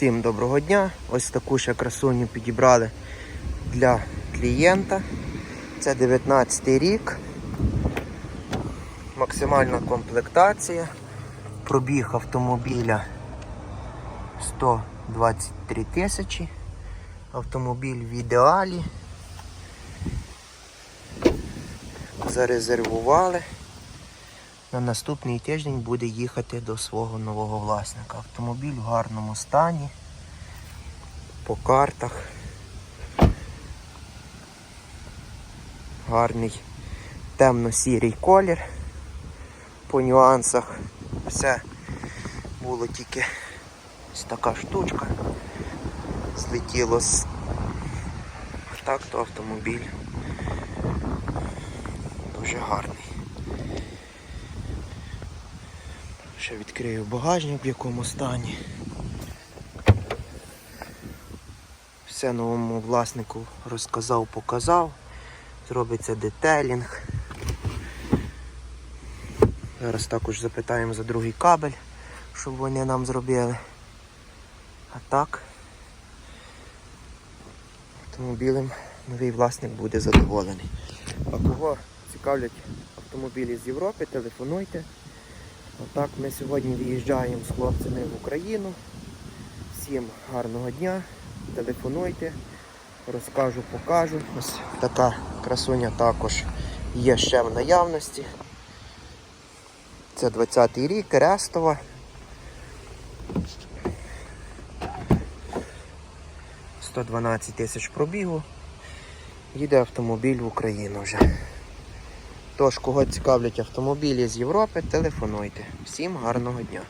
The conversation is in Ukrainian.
Всім доброго дня. Ось таку ще красуню підібрали для клієнта. Це 19 рік. Максимальна комплектація. Пробіг автомобіля 123 тисячі. Автомобіль в ідеалі. Зарезервували. На наступний тиждень буде їхати до свого нового власника. Автомобіль в гарному стані, по картах. Гарний темно-сірий колір. По нюансах все було тільки ось така штучка. Злетіло з так, то автомобіль дуже гарний. Ще відкрию багажник в якому стані. Все новому власнику розказав, показав. Зробиться детелінг. Зараз також запитаємо за другий кабель, щоб вони нам зробили. А так автомобілем новий власник буде задоволений. А кого цікавлять автомобілі з Європи, телефонуйте. Отак ми сьогодні виїжджаємо з хлопцями в Україну. Всім гарного дня. Телефонуйте, розкажу, покажу. Ось така красуня також є ще в наявності. Це 20-й рік, Рестова. «112 тисяч пробігу. Їде автомобіль в Україну вже. Тож, кого цікавлять автомобілі з Європи, телефонуйте. Всім гарного дня.